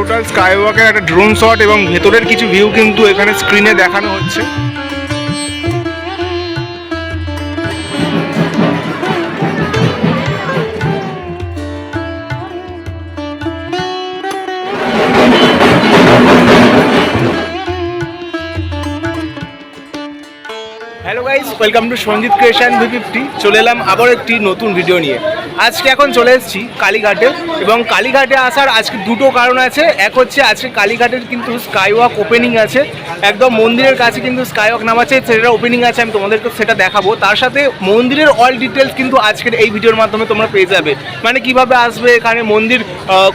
Total sky ওয়াকের একটা drone shot এবং ভেতরের কিছু ভিউ কিন্তু এখানে স্ক্রিনে দেখানো হচ্ছে। Welcome to Sanjit creation V fifty চলে এলাম আবার একটি নতুন ভিডিও নিয়ে। আজকে এখন চলে এসেছি কালীঘাটে এবং কালীঘাটে আসার আজকে দুটো কারণ আছে। এক হচ্ছে আজকে কালীঘাটের কিন্তু স্কাই ওয়াক ওপেনিং আছে। একদম মন্দিরের কাছে কিন্তু স্কাই ওয়াক নাম আছে, সেটা ওপেনিং আছে, আমি তোমাদেরকে সেটা দেখাবো। তার সাথে মন্দিরের অল ডিটেলস কিন্তু আজকের এই ভিডিওর মাধ্যমে তোমরা পেয়ে যাবে। মানে কীভাবে আসবে এখানে মন্দির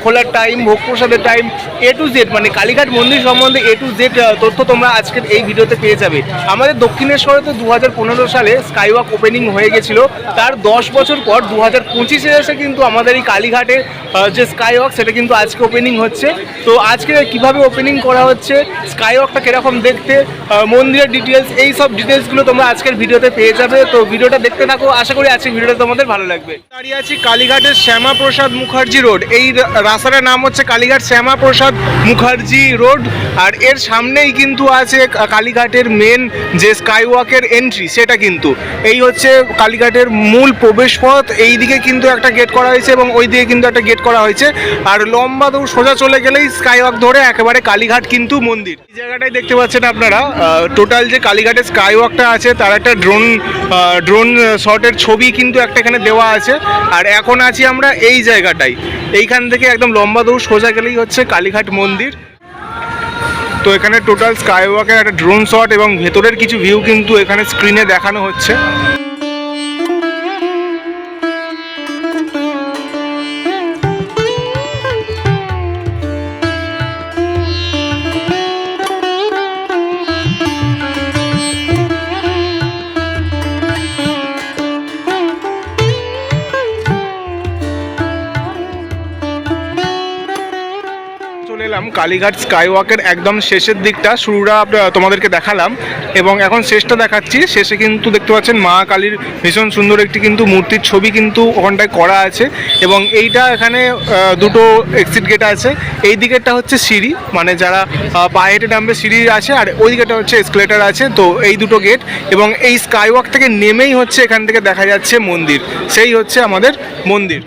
খোলার টাইম ভোগ প্রসাদের টাইম এ টু জেড মানে কালীঘাট মন্দির সম্বন্ধে এ টু জেড তথ্য তোমরা আজকের এই ভিডিওতে পেয়ে যাবে। আমাদের দক্ষিণেশ্বরে তো দু হাজার পনেরো সালে স্কাই ওয়াক ওপেনিং হয়ে গেছিল। তার দশ বছর পর দু হাজার পঁচিশে এসে কিন্তু আমাদের এই কালীঘাটে যে স্কাই ওয়াক সেটা কিন্তু আজকে ওপেনিং হচ্ছে। তো আজকে কীভাবে ওপেনিং করা হচ্ছে স্কাই ওয়াকটা কীরকম দেখতে মন্দিরের ডিটেলস এই সব ডিটেলসগুলো তোমরা আজকের ভিডিওতে পেয়ে যাবে। তো ভিডিওটা দেখতে থাকো, আশা করি আজকের ভিডিওটা তোমাদের ভালো লাগবে। দাঁড়িয়ে আছি কালীঘাটের শ্যামা প্রসাদ মুখার্জি রোড। এই রাস্তাটার নাম হচ্ছে কালীঘাট শ্যামা প্রসাদ মুখার্জি রোড। আর এর সামনেই কিন্তু আছে কালীঘাটের মেন যে স্কাই ওয়াকের এন্ট্রি সেটা কিন্তু। এই হচ্ছে কালীঘাটের মূল প্রবেশ পথ এই দিকে কিন্তু একটা গেট করা হয়েছে এবং ওই দিকে কিন্তু একটা গেট করা হয়েছে। আর লম্বা দৌড় সোজা চলে গেলেই স্কাই ওয়াক ধরে একেবারে কালীঘাট কিন্তু মন্দির। এই জায়গাটাই দেখতে পাচ্ছেন আপনারা। টোটাল যে কালীঘাটের স্কাই ওয়াকটা আছে, তার একটা ড্রোন ড্রোন শটের ছবি কিন্তু একটা এখানে দেওয়া আছে। আর এখন আছি আমরা এই জায়গাটাই। এইখান থেকে একদম লম্বা দৌড় সোজা গেলেই হচ্ছে কালীঘাট মন্দির। তো এখানে টোটাল স্কাই ওয়াকের একটা ড্রোন শট এবং ভেতরের কিছু ভিউ কিন্তু এখানে স্ক্রিনে দেখানো হচ্ছে। এলাম, কালীঘাট স্কাই ওয়াকের একদম শেষের দিকটা। শুরুটা তোমাদেরকে দেখালাম। এবং এখন শেষটা দেখাচ্ছি। শেষে কিন্তু দেখতে পাচ্ছেন মা কালীর ভীষণ সুন্দর একটি কিন্তু মূর্তির ছবি কিন্তু ওখানটায় করা আছে। এবং এইটা এখানে দুটো এক্সিট গেট আছে। এই দিকেরটা হচ্ছে সিঁড়ি। মানে যারা পায়ে হেঁটে নামবে সিঁড়ি আছে, আর ওই দিকেটা হচ্ছে এসকেলেটার আছে। তো এই দুটো গেট এবং এই স্কাই ওয়াক থেকে নেমেই হচ্ছে এখান থেকে দেখা যাচ্ছে মন্দির। সেই হচ্ছে আমাদের মন্দির।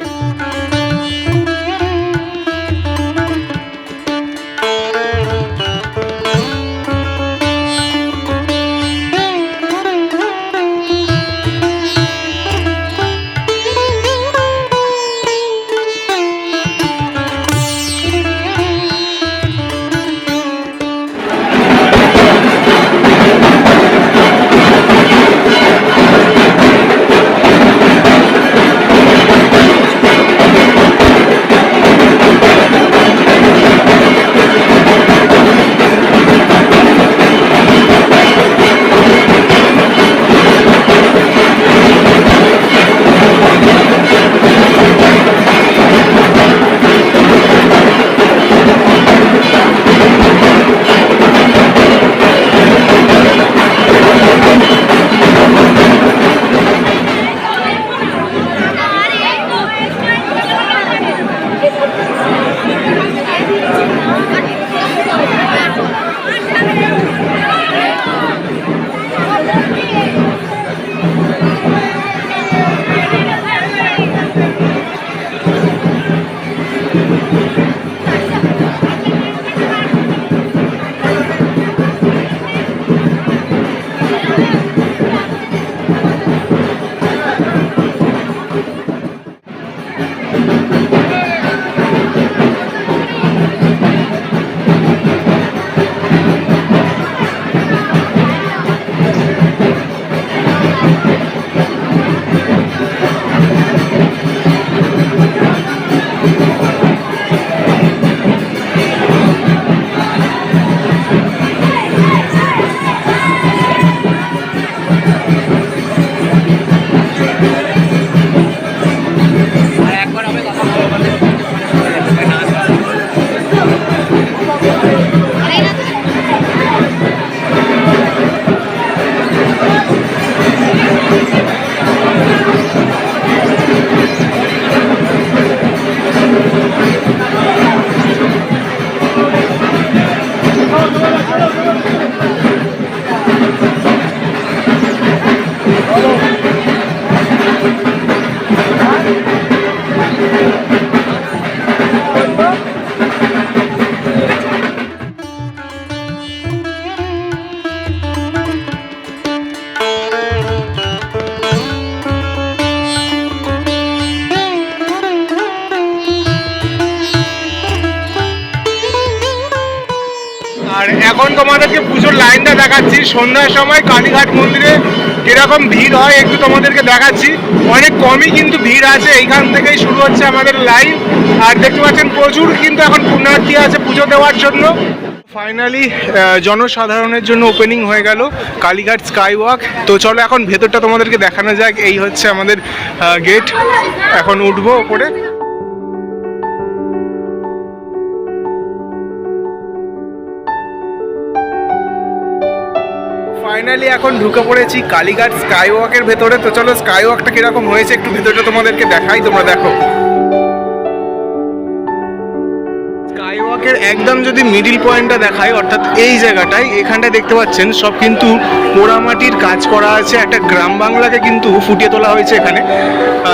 এখন তোমাদেরকে পুজোর লাইনটা দেখাচ্ছি। সন্ধ্যার সময় কালীঘাট মন্দিরে কীরকম ভিড় হয়, একটু তোমাদেরকে দেখাচ্ছি। অনেক কমই কিন্তু ভিড় আছে। এইখান থেকেই শুরু হচ্ছে আমাদের লাইন। আর দেখতে পাচ্ছেন, প্রচুর কিন্তু এখন পুণ্যার্থী আছে পুজো দেওয়ার জন্য। ফাইনালি জনসাধারণের জন্য ওপেনিং হয়ে গেল কালীঘাট স্কাই ওয়াক তো চলো এখন ভেতরটা তোমাদেরকে দেখানো যাক। এই হচ্ছে আমাদের গেট এখন উঠবো ওপরে। ফাইনালি এখন ঢুকে পড়েছি কালীঘাট স্কাই ওয়াকের ভেতরে। তো চলো স্কাই ওয়াকটা কীরকম হয়েছে একটু ভেতরটা তোমাদেরকে দেখাই, তোমরা দেখো। স্কাই ওয়াকের একদম যদি মিডিল পয়েন্টটা দেখায় অর্থাৎ এই জায়গাটায় এখানটায় দেখতে পাচ্ছেন, সব কিন্তু পোড়ামাটির কাজ করা আছে। একটা গ্রাম বাংলাকে কিন্তু ফুটিয়ে তোলা হয়েছে এখানে।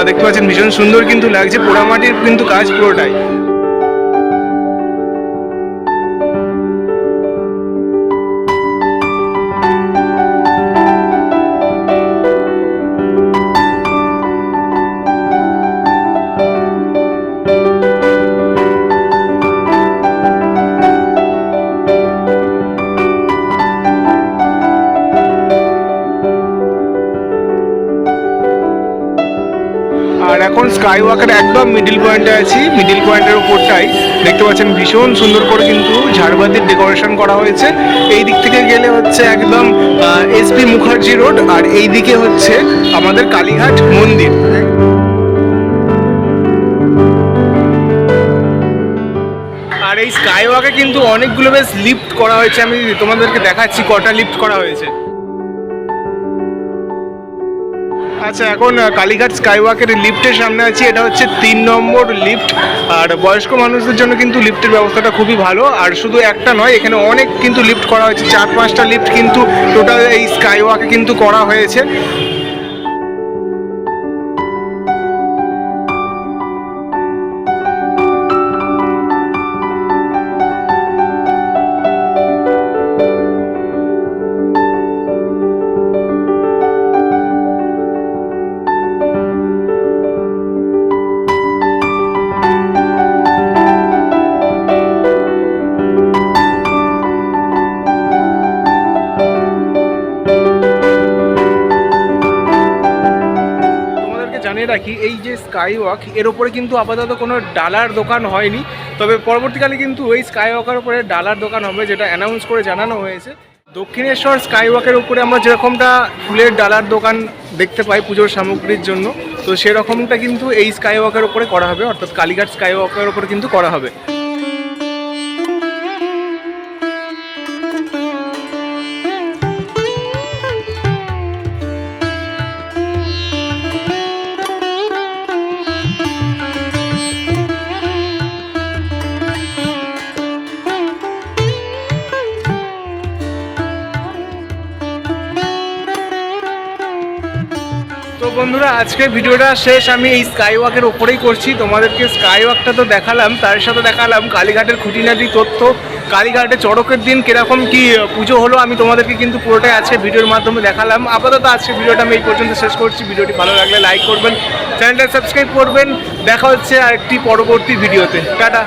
দেখতে পাচ্ছেন, ভীষণ সুন্দর কিন্তু লাগছে, পোড়ামাটির কিন্তু কাজ পুরোটাই। আর এখন স্কাই ওয়াকের একদম মিডিল পয়েন্টে আছি মিডিল পয়েন্টের উপরটাই। দেখতে পাচ্ছেন ভীষণ সুন্দর করে কিন্তু ঝাড়বাতির ডেকোরেশন করা হয়েছে। এই দিক থেকে গেলে হচ্ছে একদম এসপি মুখার্জি রোড আর এই দিকে হচ্ছে আমাদের কালীঘাট মন্দির। আর এই স্কাই ওয়াকে কিন্তু অনেকগুলো বেশ লিফট করা হয়েছে। আমি তোমাদেরকে দেখাচ্ছি কটা লিফট করা হয়েছে। আচ্ছা এখন কালীঘাট স্কাইওয়াকের লিফটের সামনে আছি। এটা হচ্ছে তিন নম্বর লিফট আর বয়স্ক মানুষদের জন্য কিন্তু লিফটের ব্যবস্থাটা খুবই ভালো। আর শুধু একটা নয়, এখানে অনেক কিন্তু লিফট করা হয়েছে। চার পাঁচটা লিফট কিন্তু টোটাল এই স্কাইওয়াকে কিন্তু করা হয়েছে। জানিয়ে রাখি, এই যে স্কাই ওয়াক এর ওপরে কিন্তু আপাতত কোনো ডালার দোকান হয়নি। তবে পরবর্তীকালে কিন্তু এই স্কাই ওয়াকের উপরে ডালার দোকান হবে, যেটা অ্যানাউন্স করে জানানো হয়েছে। দক্ষিণেশ্বর স্কাই ওয়াকের উপরে আমরা যেরকমটা ফুলের ডালার দোকান দেখতে পাই পুজোর সামগ্রীর জন্য, তো সেরকমটা কিন্তু এই স্কাই ওয়াকের উপরে করা হবে, অর্থাৎ কালীঘাট স্কাই ওয়াকের উপরে কিন্তু করা হবে। বন্ধুরা, আজকের ভিডিওটা শেষ। আমি এই স্কাই ওয়াকের ওপরেই করছি। তোমাদেরকে স্কাই ওয়াকটা তো দেখালাম, তার সাথে দেখালাম কালীঘাটের খুঁটিনাটি তথ্য, কালীঘাটে চড়কের দিন কীরকম কি পুজো হলো, আমি তোমাদেরকে কিন্তু পুরোটাই আজকে ভিডিওর মাধ্যমে দেখালাম। আপাতত আজকে ভিডিওটা আমি এই পর্যন্ত শেষ করছি। ভিডিওটি ভালো লাগলে লাইক করবেন, চ্যানেলটা সাবস্ক্রাইব করবেন। দেখা হচ্ছে আরেকটি পরবর্তী ভিডিওতে। টাটা।